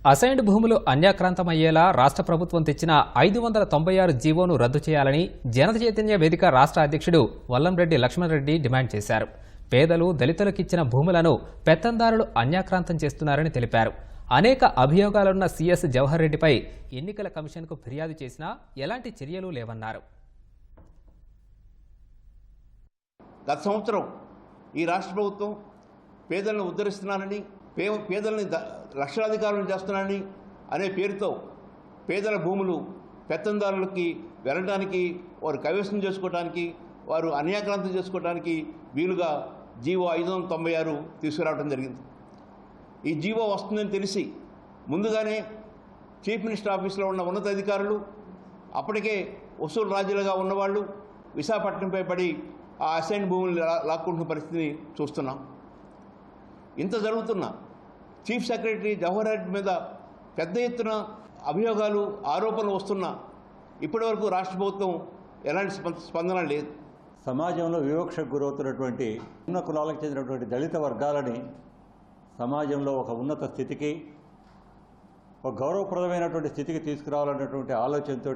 Assigned భూములు అన్యాక్రాంతమయ్యేలా రాష్ట్ర ప్రభుత్వం తెచ్చిన ఐదు వందల తొంభై ఆరు జీవోను రద్దు చేయాలని జనత చైతన్య వేదిక రాష్ట్ర అధ్యక్షుడు వల్లంరెడ్డి లక్ష్మణరెడ్డి డిమాండ్ చేశారు. పేదలు దళితులకిచ్చిన భూములను పెత్తందారులు అన్యాక్రాంతం చేస్తున్నారని తెలిపారు. అనేక అభియోగాలున్న సీఎస్ జవహర్ రెడ్డిపై ఎన్నికల కమిషన్కు ఫిర్యాదు చేసినా ఎలాంటి చర్యలు లేవన్నారు. గత సంవత్సరం ఈ రాష్ట్ర ప్రభుత్వం పేదలను ఉద్ధరిస్తున్నానని పే పేదల్ని ద లక్షలాధికారులను చేస్తున్నాడని అనే పేరుతో పేదల భూములు పెత్తందారులకి వెళ్ళడానికి వారు కవేశం చేసుకోవడానికి వారు అన్యాక్రాంతం చేసుకోవడానికి వీలుగా జీవో ఐదు వందల తొంభై ఆరు తీసుకురావడం జరిగింది. ఈ జీవో వస్తుందని తెలిసి ముందుగానే చీఫ్ మినిస్టర్ ఆఫీస్లో ఉన్న ఉన్నతాధికారులు అప్పటికే వసూలు రాజులుగా ఉన్నవాళ్ళు విశాఖపట్నంపై పడి ఆ అసైన్ భూములు లాక్కుంటున్న పరిస్థితిని చూస్తున్నాం. ఇంత జరుగుతున్నా. చీఫ్ సెక్రటరీ జవహర్ రెడ్డి మీద పెద్ద ఎత్తున అభియోగాలు ఆరోపణలు వస్తున్నా. ఇప్పటివరకు రాష్ట్ర ప్రభుత్వం ఎలాంటి స్పంద- స్పందన లేదు. సమాజంలో వివక్షకు గురవుతున్నటువంటి ఉన్న కులాలకు చెందినటువంటి దళిత వర్గాలని సమాజంలో ఒక ఉన్నత స్థితికి ఒక గౌరవప్రదమైనటువంటి స్థితికి తీసుకురావాలన్నటువంటి ఆలోచనతో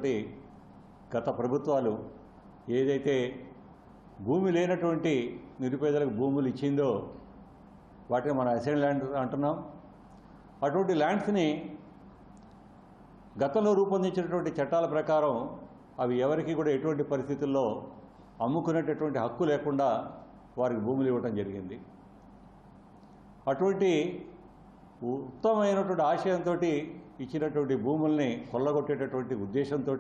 గత ప్రభుత్వాలు ఏదైతే భూమి లేనటువంటి నిరుపేదలకు భూములు ఇచ్చిందో వాటిని మనం అసైన్ ల్యాండ్ అంటున్నాం. అటువంటి ల్యాండ్స్ని గతంలో రూపొందించినటువంటి చట్టాల ప్రకారం అవి ఎవరికి కూడా ఎటువంటి పరిస్థితుల్లో అమ్ముకునేటటువంటి హక్కు లేకుండా వారికి భూములు ఇవ్వటం జరిగింది. అటువంటి ఉత్తమమైనటువంటి ఆశయంతో ఇచ్చినటువంటి భూముల్ని కొల్లగొట్టేటటువంటి ఉద్దేశంతో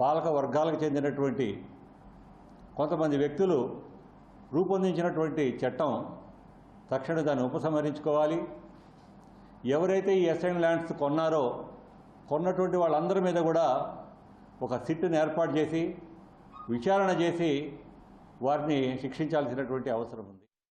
పాలక వర్గాలకు చెందినటువంటి కొంతమంది వ్యక్తులు రూపొందించినటువంటి చట్టం తక్షణ దాన్ని ఉపసంహరించుకోవాలి. ఎవరైతే ఈ అసైన్ ల్యాండ్స్ కొన్నారో కొన్నటువంటి వాళ్ళందరి మీద కూడా ఒక సిట్టుని ఏర్పాటు చేసి విచారణ చేసి వారిని శిక్షించాల్సినటువంటి అవసరం ఉంది.